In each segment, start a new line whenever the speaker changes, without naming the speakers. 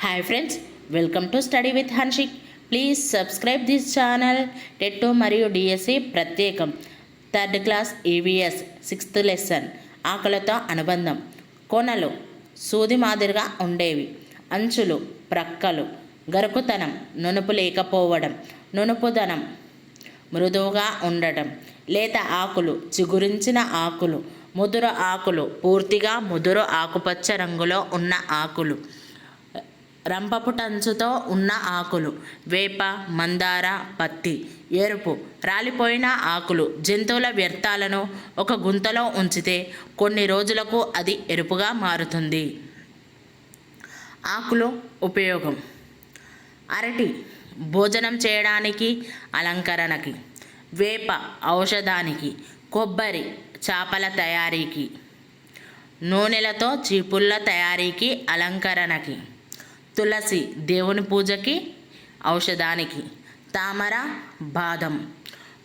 Hi friends welcome to study with Hanshik please subscribe this channel TET మరియు DSC ప్రత్యేకం third class EVS sixth lesson ఆకలితో అనుబంధం కొనలు సూది మాదిరిగా ఉండేవి అంచులు ప్రక్కలు గరుకుతనం నునుపు లేకపోవడం నునుపుదనం మృదువుగా ఉండటం లేత ఆకులు చిగురించిన ఆకులు ముదురు ఆకులు పూర్తిగా ముదురు ఆకుపచ్చ రంగులో ఉన్న ఆకులు రంపపుటంచుతో ఉన్న ఆకులు. వేప మందార పత్తి. ఎరుపు రాలిపోయిన ఆకులు. జంతువుల వ్యర్థాలను ఒక గుంతలో ఉంచితే కొన్ని రోజులకు అది ఎరుపుగా మారుతుంది. ఆకులు ఉపయోగం. అరటి భోజనం చేయడానికి అలంకరణకి. వేప ఔషధానికి. కొబ్బరి చేపల తయారీకి. నూనెలతో చీపుళ్ళ తయారీకి అలంకరణకి. తులసి దేవుని పూజకి ఔషధానికి తామర బాదం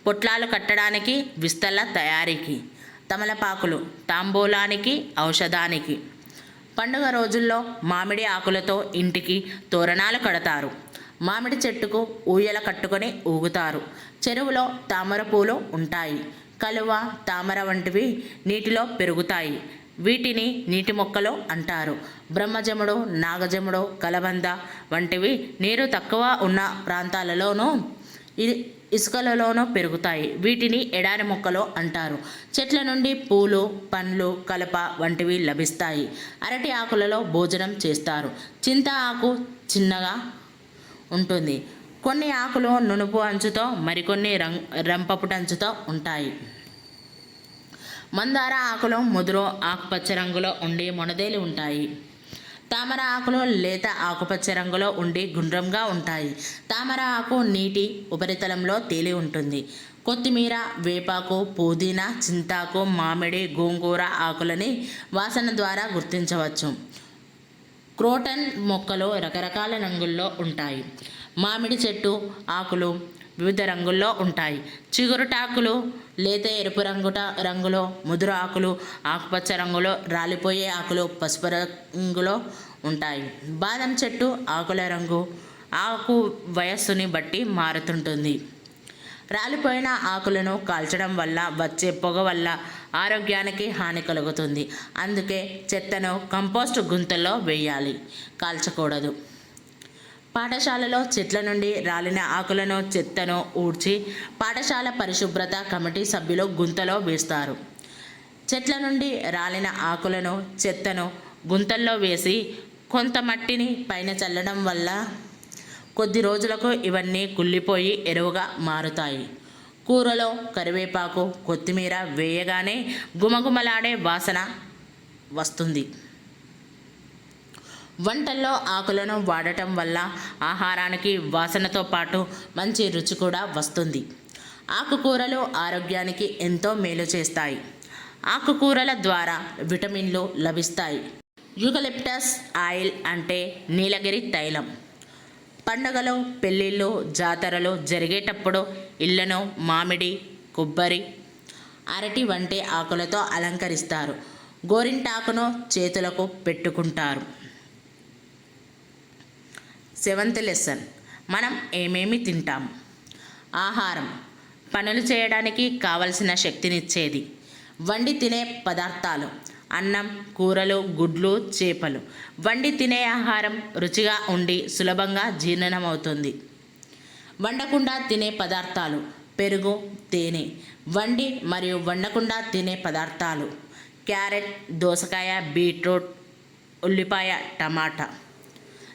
పొట్లాలు కట్టడానికి విస్తల తయారీకి తమలపాకులు తాంబూలానికి ఔషధానికి. పండుగ రోజుల్లో మామిడి ఆకులతో ఇంటికి తోరణాలు కడతారు. మామిడి చెట్టుకు ఊయల కట్టుకొని ఊగుతారు. చెరువులో తామర పూలు ఉంటాయి. కలువ తామర వంటివి నీటిలో పెరుగుతాయి. వీటిని నీటి మొక్కలు అంటారు. బ్రహ్మజముడు నాగజముడు కలబంద వంటివి నీరు తక్కువ ఉన్న ప్రాంతాలలోనూ ఇ- ఇసుకలలోనూ పెరుగుతాయి. వీటిని ఎడారి మొక్కలు అంటారు. చెట్ల నుండి పూలు పండ్లు కలప వంటివి లభిస్తాయి. అరటి ఆకులలో భోజనం చేస్తారు. చింత ఆకు చిన్నగా ఉంటుంది. కొన్ని ఆకులు నునుపు అంచుతో మరికొన్ని రం రంపపుటంచుతో ఉంటాయి. మందార ఆకులు ముదురు ఆకుపచ్చ రంగులో ఉండి మొనదేలి ఉంటాయి. తామర ఆకులు లేత ఆకుపచ్చ రంగులో ఉండి గుండ్రంగా ఉంటాయి. తామర ఆకు నీటి ఉపరితలంలో తేలి ఉంటుంది. కొత్తిమీర వేపాకు పుదీనా చింతాకు మామిడి గోంగూర ఆకులని వాసన ద్వారా గుర్తించవచ్చు. క్రోటన్ మొక్కలు రకరకాల రంగుల్లో ఉంటాయి. మామిడి చెట్టు ఆకులు వివిధ రంగుల్లో ఉంటాయి. చిగురుటాకులు లేత ఎరుపు రంగుట రంగులో ముదురు ఆకులు ఆకుపచ్చ రంగులో రాలిపోయే ఆకులు పసుపు రంగులో ఉంటాయి. బాదం చెట్టు ఆకుల రంగు ఆకు వయస్సుని బట్టి మారుతుంటుంది. రాలిపోయిన ఆకులను కాల్చడం వల్ల వచ్చే పొగ వల్ల ఆరోగ్యానికి హాని కలుగుతుంది. అందుకే చెత్తను కంపోస్ట్ గుంతల్లో వేయాలి. కాల్చకూడదు. పాఠశాలలో చెట్ల నుండి రాలిన ఆకులను చెత్తను ఊడ్చి పాఠశాల పరిశుభ్రత కమిటీ సభ్యులు గుంతలో వేస్తారు. చెట్ల నుండి రాలిన ఆకులను చెత్తను గుంతల్లో వేసి కొంత మట్టిని పైన చల్లడం వల్ల కొద్ది రోజులకు ఇవన్నీ కుళ్ళిపోయి ఎరువుగా మారుతాయి. కూరలో కరివేపాకు కొత్తిమీర వేయగానే గుమగుమలాడే వాసన వస్తుంది. వంటల్లో ఆకులను వాడటం వల్ల ఆహారానికి వాసనతో పాటు మంచి రుచి కూడా వస్తుంది. ఆకుకూరలు ఆరోగ్యానికి ఎంతో మేలు చేస్తాయి. ఆకుకూరల ద్వారా విటమిన్లు లభిస్తాయి. యూకలిప్టస్ ఆయిల్ అంటే నీలగిరి తైలం. పండుగలు పెళ్ళిళ్ళు జాతరలు జరిగేటప్పుడు ఇళ్ళను మామిడి కొబ్బరి అరటి వంటి ఆకులతో అలంకరిస్తారు. గోరింటాకును చేతులకు పెట్టుకుంటారు. Seventh lesson. మనం ఏమేమి తింటాం? ఆహారం. పనులు చేయడానికి కావలసిన శక్తినిచ్చేది. వండి తినే పదార్థాలు. అన్నం కూరలు గుడ్లు చేపలు. వండి తినే ఆహారం రుచిగా ఉండి సులభంగా జీర్ణమవుతుంది వండకుండా తినే పదార్థాలు. పెరుగు తేనె. వండి మరియు వండకుండా తినే పదార్థాలు. క్యారెట్ దోసకాయ బీట్రూట్ ఉల్లిపాయ టమాటా.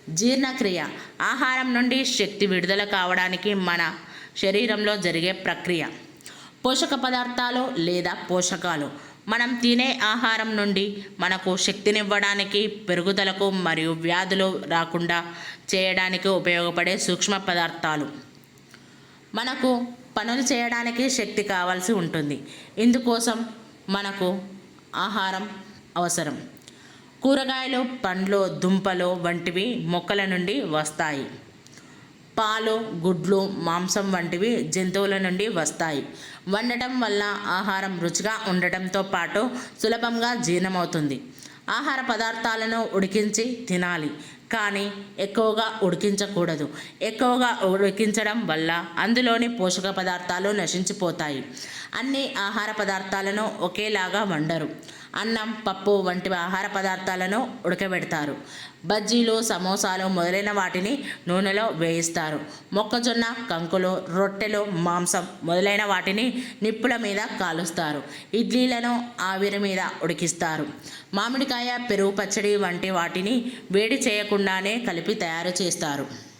జీర్ణక్రియ ఆహారం నుండి శక్తి విడుదల కావడానికి మన శరీరంలో జరిగే ప్రక్రియ. పోషక పదార్థాలు లేదా పోషకాలు. మనం తినే ఆహారం నుండి మనకు శక్తినివ్వడానికి పెరుగుదలకు మరియు వ్యాధులు రాకుండా చేయడానికి ఉపయోగపడే సూక్ష్మ పదార్థాలు. మనకు పనులు చేయడానికి శక్తి కావాల్సి ఉంటుంది. ఇందుకోసం మనకు ఆహారం అవసరం. కూరగాయలు పండ్లు దుంపలు వంటివి మొక్కల నుండి వస్తాయి. పాలు గుడ్లు మాంసం వంటివి జంతువుల నుండి వస్తాయి. వండటం వల్ల ఆహారం రుచిగా ఉండటంతో పాటు సులభంగా జీర్ణమవుతుంది. ఆహార పదార్థాలను ఉడికించి తినాలి. కానీ ఎక్కువగా ఉడికించకూడదు. ఎక్కువగా ఉడికించడం వల్ల అందులోని పోషక పదార్థాలు నశించిపోతాయి. అన్ని ఆహార పదార్థాలను ఒకేలాగా వండరు. అన్నం పప్పు వంటి ఆహార పదార్థాలను ఉడకబెడతారు. బజ్జీలు సమోసాలు మొదలైన వాటిని నూనెలో వేయిస్తారు. మొక్కజొన్న కంకులు రొట్టెలు మాంసం మొదలైన వాటిని నిప్పుల మీద కాలుస్తారు. ఇడ్లీలను ఆవిరి మీద ఉడికిస్తారు. మామిడికాయ పెరుగు పచ్చడి వంటి వాటిని వేడి చేయకుండానే కలిపి తయారు చేస్తారు.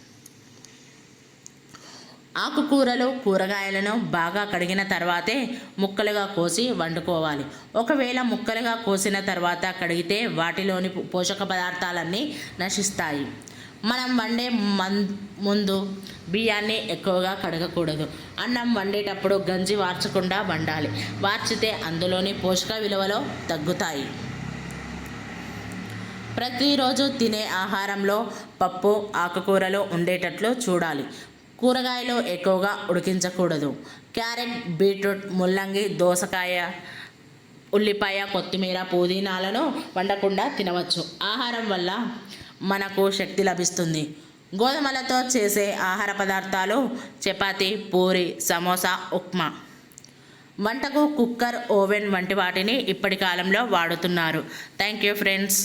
ఆకుకూరలు కూరగాయలను బాగా కడిగిన తర్వాతే ముక్కలుగా కోసి వండుకోవాలి. ఒకవేళ ముక్కలుగా కోసిన తర్వాత కడిగితే వాటిలోని పోషక పదార్థాలన్నీ నశిస్తాయి. మనం వండే మన్ ముందు బియ్యాన్ని ఎక్కువగా కడగకూడదు. అన్నం వండేటప్పుడు గంజి వార్చకుండా వండాలి. వార్చితే అందులోని పోషక విలువలు తగ్గుతాయి. ప్రతిరోజు తినే ఆహారంలో పప్పు ఆకుకూరలు ఉండేటట్లు చూడాలి. కూరగాయలు ఎక్కువగా ఉడికించకూడదు. క్యారెట్ బీట్రూట్ ముల్లంగి దోసకాయ ఉల్లిపాయ కొత్తిమీర పుదీనాలను వండకుండా తినవచ్చు. ఆహారం వల్ల మనకు శక్తి లభిస్తుంది. గోధుమలతో చేసే ఆహార పదార్థాలు చపాతి పూరి సమోసా ఉప్మా. వంటకు కుక్కర్ ఓవెన్ వంటి వాటిని ఇప్పటి కాలంలో వాడుతున్నారు. Thank you friends.